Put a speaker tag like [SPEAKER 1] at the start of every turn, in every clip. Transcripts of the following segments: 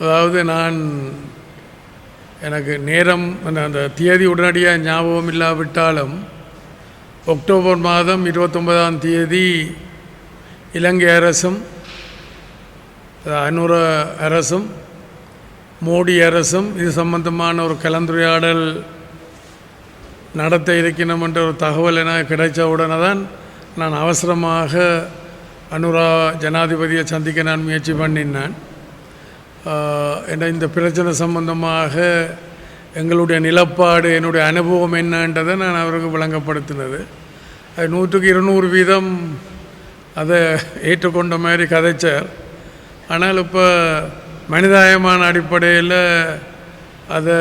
[SPEAKER 1] அதாவது நான் எனக்கு நேரம் அந்த அந்த தேதி உடனடியாக ஞாபகம் இல்லாவிட்டாலும் அக்டோபர் மாதம் இருபத்தொன்பதாம் தேதி இலங்கை அரசும் அனுர அரசும் மோடி அரசும் இது சம்பந்தமான ஒரு கலந்துரையாடல் நடத்த இருக்கணும் என்ற ஒரு தகவல் எனக்கு கிடைச்ச உடனே தான் நான் அவசரமாக அனுரா ஜனாதிபதியை சந்திக்க நான் முயற்சி பண்ணினேன். என்ற இந்த பிரச்சனை சம்பந்தமாக எங்களுடைய நிலப்பாடு என்னுடைய அனுபவம் என்னன்றதை நான் அவருக்கு விளங்கப்படுத்தினது. அது நூற்றுக்கு இருநூறு வீதம் அதை ஏற்றுக்கொண்ட மாதிரி கதைச்சார். ஆனால் இப்போ மனிதாயமான அடிப்படையில் அதை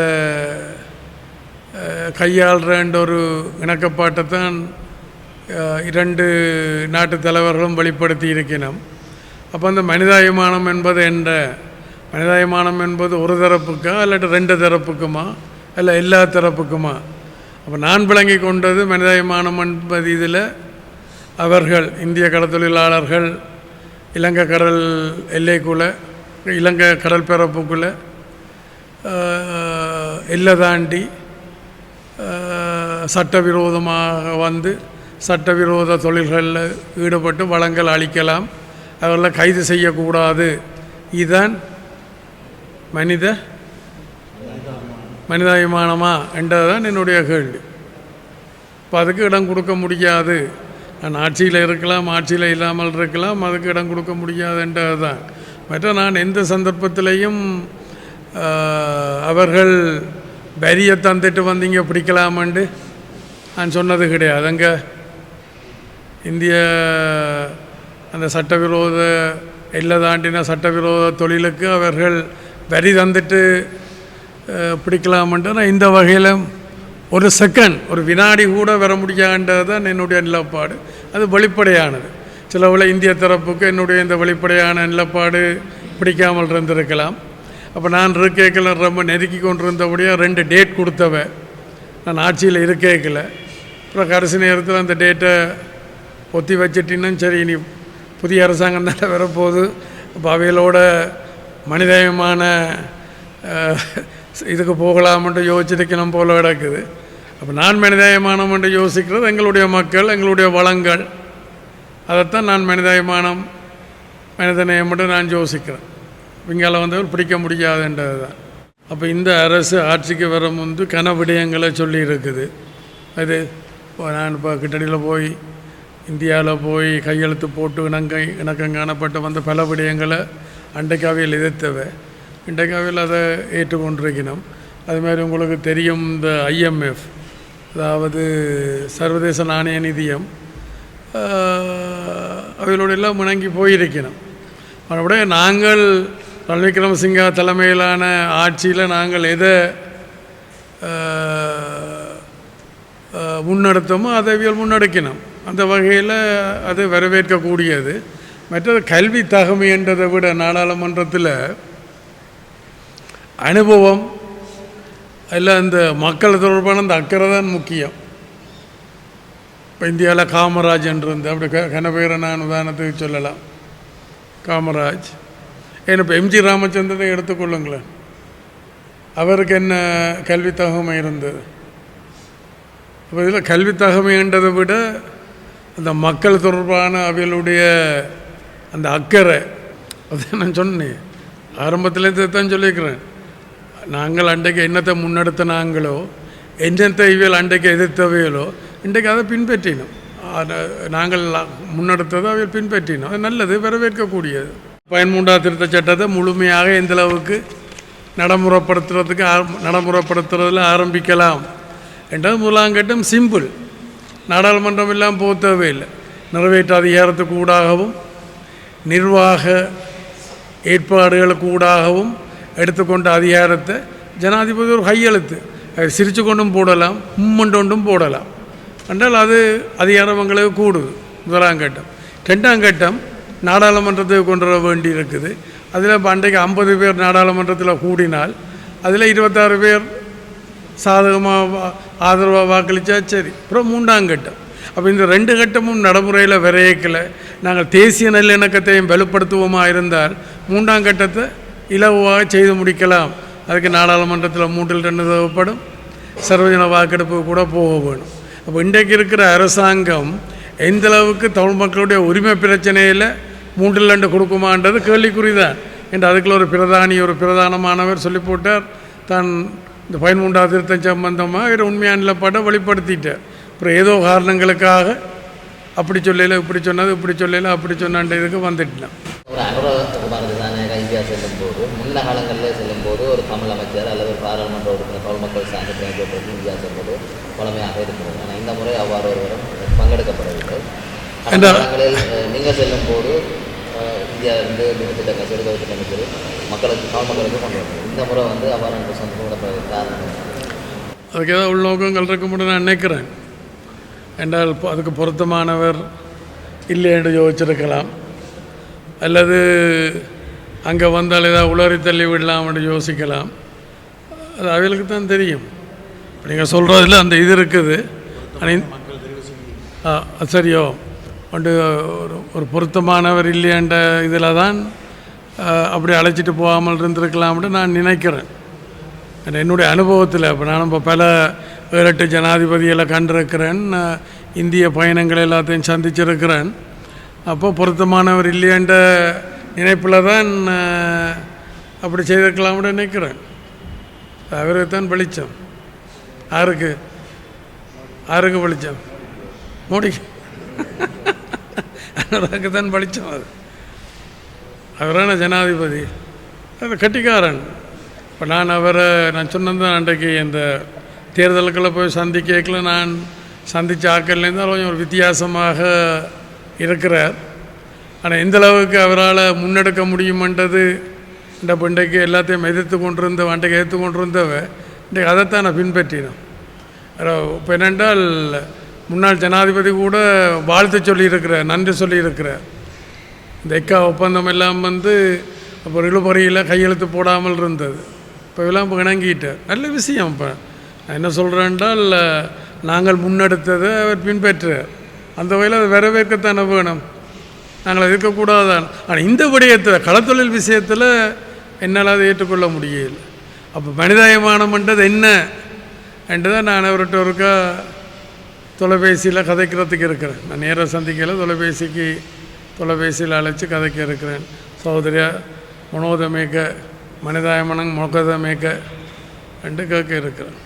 [SPEAKER 1] அஹ், ஒரு இணக்கப்பாட்டை தான் இரண்டு நாட்டு தலைவர்களும் வெளிப்படுத்தி இருக்கினோம். அப்போ அந்த மனிதாயமானம் என்பது என்ற மனிதாயமானம் என்பது ஒரு தரப்புக்கா இல்லாட்டி ரெண்டு தரப்புக்குமா? இல்லை எல்லா தரப்புக்குமா? அப்போ நான் விளங்கி கொண்டது மனிதாயமானம் என்பது இதில் அவர்கள் இந்திய கடற்தொழிலாளர்கள் இலங்கை கடல் எல்லைக்குள்ளே இலங்கை கடல் பரப்புக்குள்ளே எல்லை தாண்டி சட்டவிரோதமாக வந்து சட்டவிரோத தொழில்களில் ஈடுபட்டு வளங்கள் அளிக்கலாம் அவர்களை கைது செய்யக்கூடாது. இதுதான் மனித மனிதாபிமானமா என்றதுதான் என்னுடைய கேள்வி. இப்போ அதுக்கு இடம் கொடுக்க முடியாது. நான் ஆட்சியில் இருக்கலாம் ஆட்சியில் இல்லாமல் இருக்கலாம் அதுக்கு இடம் கொடுக்க முடியாதுன்றது தான் மற்ற நான் எந்த சந்தர்ப்பத்திலையும் அவர்கள் வரியை தந்துட்டு வந்தீங்க பிடிக்கலாமண்டு நான் சொன்னது கிடையாது. அங்கே இந்திய அந்த சட்டவிரோத எல்லை தாண்டின சட்டவிரோத தொழிலுக்கு அவர்கள் வரி தந்துட்டு பிடிக்கலாமன்ட்டு நான் இந்த வகையில் ஒரு செகண்ட் ஒரு வினாடி கூட வர முடியாதுன்றது தான் என்னுடைய நிலப்பாடு. அது வெளிப்படையானது. சிலவில் இந்திய தரப்புக்கு என்னுடைய இந்த வெளிப்படையான நிலப்பாடு பிடிக்காமல் இருந்திருக்கலாம். அப்போ நான் இருக்கேக்கில் ரொம்ப நெருக்கி கொண்டிருந்தபடியாக ரெண்டு டேட் கொடுத்தவ. நான் ஆட்சியில் இருக்கேக்கில். அப்புறம் கடைசி நேரத்தில் அந்த டேட்டை ஒத்தி வச்சிட்டின்னு சரி இனி புதிய அரசாங்கம் தானே வரப்போகுது. அப்போ அவைகளோட மனிதமான இதுக்கு போகலாம்ன்ட்டு யோசிச்சிருக்கணும் போல கிடக்குது. அப்போ நான் மனிதாயமானம் என்று யோசிக்கிறது எங்களுடைய மக்கள் எங்களுடைய வளங்கள். அதைத்தான் நான் மனிதாயமானம் மனிதநேயம் மட்டும் நான் யோசிக்கிறேன். இங்கால வந்தவர் பிடிக்க முடியாதுன்றது தான் அப்போ இந்த அரசு ஆட்சிக்கு வர முன்பு கன விடயங்களை சொல்லி இருக்குது. அது இப்போ நான் இப்போ கிட்டடியில் போய் இந்தியாவில் போய் கையெழுத்து போட்டு இணங்க இணக்கம் காணப்பட்டு வந்த பல விடயங்களை அண்டைக்காவியில் எதிர்த்தவை இன்றைக்காவில் அதை ஏற்றுக்கொண்டிருக்கணும் அது மாதிரி உங்களுக்கு தெரியும் இந்த ஐஎம்எஃப் அதாவது சர்வதேச நாணய நிதியம். ஆஹ், எல்லாம் முணங்கி போயிருக்கணும் மறுபடிய நாங்கள் ரணில் விக்ரமசிங்கா தலைமையிலான ஆட்சியில் நாங்கள் எதை முன்னெடுத்தோமோ அதை அவியல் முன்னெடுக்கணும் அந்த வகையில் அது வரவேற்கக்கூடியது. மற்றது கல்வி தகமை என்றதை விட நாடாளுமன்றத்தில் அனுபவம் இல்லை அந்த மக்கள் தொடர்பான அந்த அக்கறை தான் முக்கியம். இப்போ இந்தியாவில் காமராஜ் என்று இருந்து அப்படி க கனபேரை நான் உதாரணத்துக்கு சொல்லலாம். காமராஜ். ஏன்னா இப்போ எம்ஜி ராமச்சந்திரனை எடுத்துக்கொள்ளுங்களேன் அவருக்கு என்ன கல்வி தகமை இருந்தது? அப்போ இதில் கல்வி தகமைன்றதை விட அந்த மக்கள் தொடர்பான அவைகளுடைய அந்த அக்கறை. அதை நான் சொன்னேன். ஆரம்பத்துலேருந்து தான் சொல்லியிருக்கிறேன். நாங்கள் அன்றைக்கு என்னத்தை முன்னெடுத்தினாங்களோ என்னத்தை இவியல் அன்றைக்கு எதிர்த்தவையலோ இன்றைக்கு அதை பின்பற்றினோம். அதை நாங்கள் முன்னெடுத்ததை அவையில் பின்பற்றினோம். அது நல்லது வரவேற்கக்கூடியது. பயன்மூண்டா திருத்த சட்டத்தை முழுமையாக எந்த அளவுக்கு நடைமுறைப்படுத்துறதுக்கு நடைமுறைப்படுத்துறதில் நடைமுறைப்படுத்துறதுல ஆரம்பிக்கலாம் என்றது முதலாங்கட்டம் சிம்பிள். நாடாளுமன்றம் எல்லாம் போக தேவையில்லை. நிறைவேற்ற அதிகாரத்துக்கு ஊடாகவும் நிர்வாக ஏற்பாடுகளுக்கூடாகவும் எடுத்துக்கொண்ட அதிகாரத்தை ஜனாதிபதி ஒரு கையெழுத்து. அது சிரித்து கொண்டும் போடலாம் மும்மண்டொண்டும் போடலாம். என்றால் அது அதிகாரம் எங்களுக்கு கூடுது முதலாம் கட்டம். ரெண்டாம் கட்டம் நாடாளுமன்றத்துக்கு கொண்டு வர வேண்டி இருக்குது அதில் இப்போ அன்றைக்கு ஐம்பது பேர் நாடாளுமன்றத்தில் கூடினால் அதில் இருபத்தாறு பேர் சாதகமாக ஆதரவாக வாக்களித்தா சரி. அப்புறம் மூன்றாம் கட்டம். அப்போ இந்த ரெண்டு கட்டமும் நடைமுறையில் விரையக்கில். நாங்கள் தேசிய நல்லிணக்கத்தையும் வலுப்படுத்துவோமா இருந்தால் மூன்றாம் கட்டத்தை இலவாக செய்து முடிக்கலாம். அதுக்கு நாடாளுமன்றத்தில் மூன்றில் ரெண்டு தேவைப்படும் சர்வஜன வாக்கெடுப்பு கூட போக வேணும். அப்போ இன்றைக்கு இருக்கிற அரசாங்கம் எந்த அளவுக்கு தமிழ் மக்களுடைய உரிமை பிரச்சனையில் மூன்றில் ரெண்டு கொடுக்குமான்றது கேள்விக்குறி தான் என்று அதுக்குள்ள ஒரு பிரதானி ஒரு பிரதானமானவர் சொல்லி போட்டார் தான் இந்த பதிமூன்றா திருத்தம் சம்பந்தமாக உண்மையான நிலப்பாட்டை வெளிப்படுத்திட்டார். அப்புறம் ஏதோ காரணங்களுக்காக அப்படி சொல்லல இப்படி சொன்னது இப்படி சொல்லல அப்படி சொன்னான்ற இதுக்கு வந்துட்டேன்.
[SPEAKER 2] ஒரு அனுரகுமார் திசாநாயகா இந்தியா செல்லும் போது முன்ன காலங்களில் செல்லும் போது ஒரு தமிழ் அமைச்சர் அல்லது ஒரு பாராளுமன்ற உறுப்பினர் தமிழ் மக்கள் சார்ந்த பிரதிநிதித்துவத்தில் இந்தியா செல்வது பழமையாக இருக்கிறது ஆனால் இந்த முறை அவ்வாறு ஒருவரும் பங்கெடுக்கப்படவில்லை. காலங்களில் நீங்கள் செல்லும் போது அஹ், இந்தியாவிலிருந்து சிறுதொகை திட்டங்கள் சரி, மக்களுக்கு தமிழ் மக்களுக்கு கொண்டு வந்தது. இந்த முறை வந்து அவ்வாறு சந்தோஷப்பட காரணம்?
[SPEAKER 1] அதுக்கு ஏதாவது உள்நோக்கங்கள் இருக்கும்னு நான் நினைக்கிறேன். என்றால் அதுக்கு பொருத்தமானவர் இல்லை என்று யோசிச்சிருக்கலாம். அல்லது அங்கே வந்தால் ஏதாவது உளறி தள்ளி விடலாம் என்று யோசிக்கலாம். அது அவர்களுக்கு தான் தெரியும். நீங்கள் சொல்கிறதில் அந்த இது இருக்குது. ஆ சரியோ. ஒன்று ஒரு ஒரு பொருத்தமானவர் இல்லையன்ற இதில் தான் அப்படி அழைச்சிட்டு போகாமல் இருந்திருக்கலாம்னு நான் நினைக்கிறேன். என்னுடைய அனுபவத்தில் இப்போ நான் இப்போ பல ஏழு எட்டு ஜனாதிபதிகளை கண்டிருக்கிறேன். இந்திய பயணங்கள் எல்லாத்தையும் சந்திச்சிருக்கிறேன். அப்போ பொருத்தமானவர் இல்லையன்ற நினைப்பில் தான் அப்படி செய்திருக்கலாம்னு நினைக்கிறேன். அவருக்கு தான் வெளிச்சம். யாருக்கு? யாருக்கு வெளிச்சம்? மோடி. அவருக்கு தான் வெளிச்சம் அது. அவரான ஜனாதிபதி. அது கட்டிக்காரன். இப்போ நான் அவரை நான் சொன்னது தான் அன்றைக்கு இந்த தேர்தல்களை போய் சந்திக்கல நான் சந்தித்த ஆக்கள்லேருந்து கொஞ்சம் ஒரு வித்தியாசமாக இருக்கிறார். ஆனால் எந்தளவுக்கு அவரால் முன்னெடுக்க முடியுமன்றது இந்த இன்றைக்கு எல்லாத்தையும் எதிர்த்து கொண்டிருந்த அன்றைக்கு எதிர்த்து கொண்டிருந்தவ இன்றைக்கு அதைத்தான் நான் பின்பற்றினோம். இப்போ என்னென்றால் முன்னாள் ஜனாதிபதி கூட வாழ்த்து சொல்லியிருக்கிறார் நன்றி சொல்லியிருக்கிறார். இந்த எக்கா ஒப்பந்தம் எல்லாம் வந்து அப்போ இழுபறையில் கையெழுத்து போடாமல் இருந்தது. இப்போ எல்லாம் இப்போ இணங்கிட்டார். நல்ல விஷயம் இப்போ. நான் என்ன சொல்கிறேன்றால் நாங்கள் முன்னெடுத்ததை அவர் பின்பற்றார் அந்த வகையில் அது வரவேற்கத்தானே வேணும். நாங்கள் அதை இருக்கக்கூடாதான் ஆனால் இந்த விடயத்தில் களத்தொழில் விஷயத்தில் என்னால் அதை ஏற்றுக்கொள்ள முடியல. அப்போ மனிதாயமானம்ன்றது என்ன? என்று தான் நான் அவர்கிட்ட ஒருக்கா தொலைபேசியில் கதைக்கிறதுக்கு இருக்கிறேன். நான் நேராக சந்திக்கல தொலைபேசிக்கு தொலைபேசியில் அழைச்சி கதைக்க இருக்கிறேன். சகோதரியா மனோதமேக்க மனிதாயமனங் மொக்கதமேக்க என்று கேட்க இருக்கிறேன்.